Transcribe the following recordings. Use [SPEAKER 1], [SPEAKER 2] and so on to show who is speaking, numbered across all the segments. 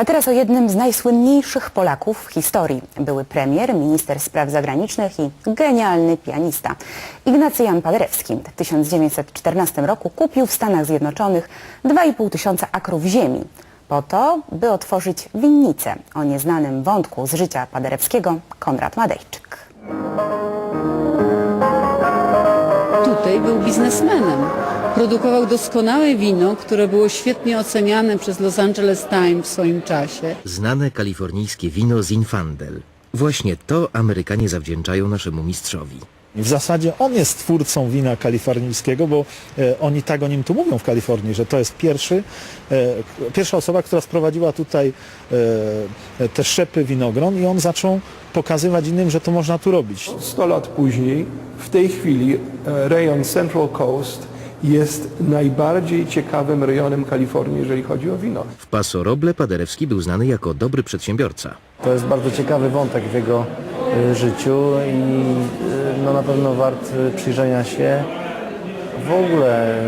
[SPEAKER 1] A teraz o jednym z najsłynniejszych Polaków w historii. Były premier, minister spraw zagranicznych i genialny pianista. Ignacy Jan Paderewski w 1914 roku kupił w Stanach Zjednoczonych 2,5 tysiąca akrów ziemi. Po to, by otworzyć winnicę. O nieznanym wątku z życia Paderewskiego Konrad Madejczyk.
[SPEAKER 2] Tutaj był biznesmenem. Produkował doskonałe wino, które było świetnie oceniane przez Los Angeles Times w swoim czasie.
[SPEAKER 3] Znane kalifornijskie wino Zinfandel. Właśnie to Amerykanie zawdzięczają naszemu mistrzowi.
[SPEAKER 4] W zasadzie on jest twórcą wina kalifornijskiego, bo e, oni tak o nim tu mówią w Kalifornii, że to jest pierwszy, e, pierwsza osoba, która sprowadziła tutaj e, te szczepy winogron i on zaczął pokazywać innym, że to można tu robić.
[SPEAKER 5] 100 lat później, w tej chwili e, rejon Central Coast jest najbardziej ciekawym rejonem Kalifornii, jeżeli chodzi o wino.
[SPEAKER 3] W Paso Roble Paderewski był znany jako dobry przedsiębiorca.
[SPEAKER 6] To jest bardzo ciekawy wątek w jego y, życiu i y, no, na pewno wart y, przyjrzenia się w ogóle,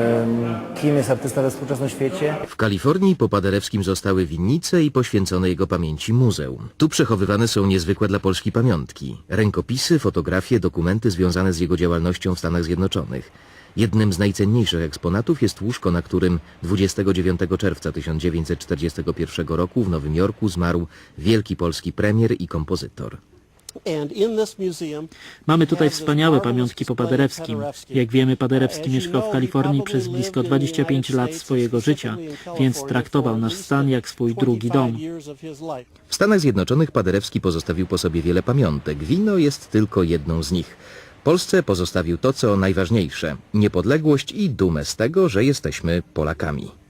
[SPEAKER 6] y, kim jest artysta we współczesnym świecie.
[SPEAKER 3] W Kalifornii po Paderewskim zostały winnice i poświęcone jego pamięci muzeum. Tu przechowywane są niezwykłe dla Polski pamiątki. Rękopisy, fotografie, dokumenty związane z jego działalnością w Stanach Zjednoczonych. Jednym z najcenniejszych eksponatów jest łóżko, na którym 29 czerwca 1941 roku w Nowym Jorku zmarł wielki polski premier i kompozytor.
[SPEAKER 7] Mamy tutaj wspaniałe pamiątki po Paderewskim. Jak wiemy, Paderewski mieszkał w Kalifornii przez blisko 25 lat swojego życia, więc traktował nasz stan jak swój drugi dom.
[SPEAKER 3] W Stanach Zjednoczonych Paderewski pozostawił po sobie wiele pamiątek. Wino jest tylko jedną z nich. Polsce pozostawił to, co najważniejsze – niepodległość i dumę z tego, że jesteśmy Polakami.